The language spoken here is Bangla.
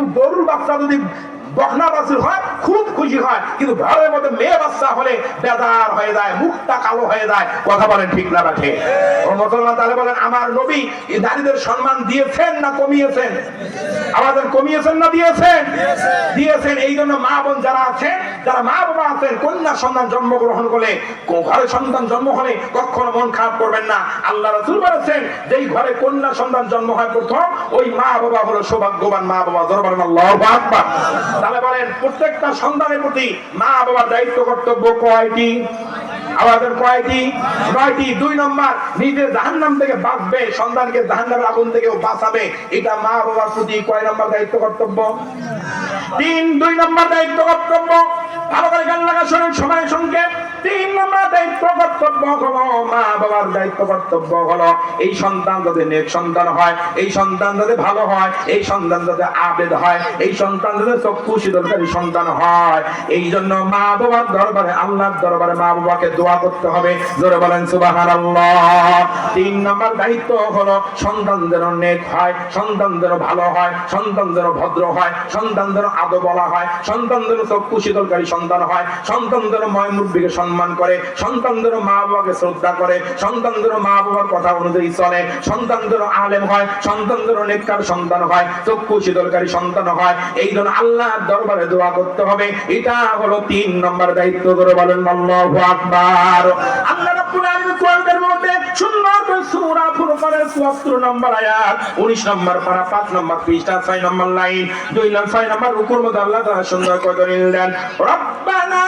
কিন্তু গরুর বাচ্চা যদি বাছুর হয়, খুব খুশি হয়। কিন্তু ঘরের মধ্যে মেয়ে বাচ্চা হলে বেদার হয়ে যায়, মুখটা কালো হয়ে যায়। কথা বলেন ঠিক না রাখে মুসলমান তাহলে বলেন, আমার নবী সম্মান দিয়েছেন না কমিয়েছেন? আমাদের কমিয়েছেন না দিয়েছেন? দিয়েছেন। এই জন্য মা বোন যারা আছেন, যারা মা বাবা আছেন, কন্যা সন্তান জন্মগ্রহণ করলে, কো- ঘরে সন্তান জন্ম হলে কখনো মন খারাপ করবেন না। আল্লাহ রাসূল বলেছেন, যেই ঘরে কন্যা সন্তান জন্ম হয় প্রথম, ওই মা বাবা হলো সৌভাগ্যবান মা বাবা। দরবার আল্লাহু আকবার। তাহলে বলেন, প্রত্যেকটা সন্তানের প্রতি মা বাবার দায়িত্ব, কর্তব্য কয়টি? আমাদের কয়টি? নয়টি। দুই নম্বর নিজে জাহান্নাম থেকে বাঁচবে, সন্তানকে জাহান্নামের আগুন থেকেও বাঁচাবে। এটা মা বাবার প্রতি কয় নম্বর দায়িত্ব, কর্তব্য? তিন, দুই নম্বর দায়িত্ব, কর্তব্য? ভালো করে গান লাগা শোনেন, সময় সংক্ষেপ। তিন নম্বর দায়িত্ব কর্তব্য হলো, মা বাবার দায়িত্ব কর্তব্য হলো, এই সন্তান যাতে নেক সন্তান হয়, এই সন্তান যাতে ভালো হয়, এই সন্তান যাতে আবেদ হয়, এই সন্তান যাতে চক্ষু শীতলকারী সন্তান হয়, এই জন্য মা বাবার দরবারে, আল্লাহর দরবারে মা বাবাকে দোয়া করতে হবে। জোরে বলেন, সুবহানাল্লাহ। তিন নম্বর দায়িত্ব হলো, সন্তান যেন নেক হয়, সন্তান যেন ভালো হয়, সন্তান যেন ভদ্র হয়, সন্তান যেন আদো বলা হয়, সন্তান যেন চক্ষু শীতলকারী সন্তান হয় সন্তান যেন ময় মুরব্বীকে সম্মান করে সন্তান যেন মা বাবাকে শ্রদ্ধা করে সন্তান যেন মা বাবার কথা অনুযায়ী চলে সন্তান যেন আলেম হয় সন্তান যেন নেককার সন্তান হয়, চক্ষু শীতলকারী সন্তান হয়। এই জন্য আল্লাহর দরবারে দোয়া করতে হবে। এটা হলো তিন নম্বর দায়িত্ব করে বলেন, আল্লাহু আকবার। আল্লাহ রাব্বুল আলামিন ফুরকানের 74 নম্বর আয়াত 19 নম্বর পারা 5 নম্বর পৃষ্ঠা 6 নম্বর লাইন 2 লাইন 6 নম্বর রুকুর মধ্যে আল্লাহ তাআলা সুন্দর করে দলিল দেন। রব্বানা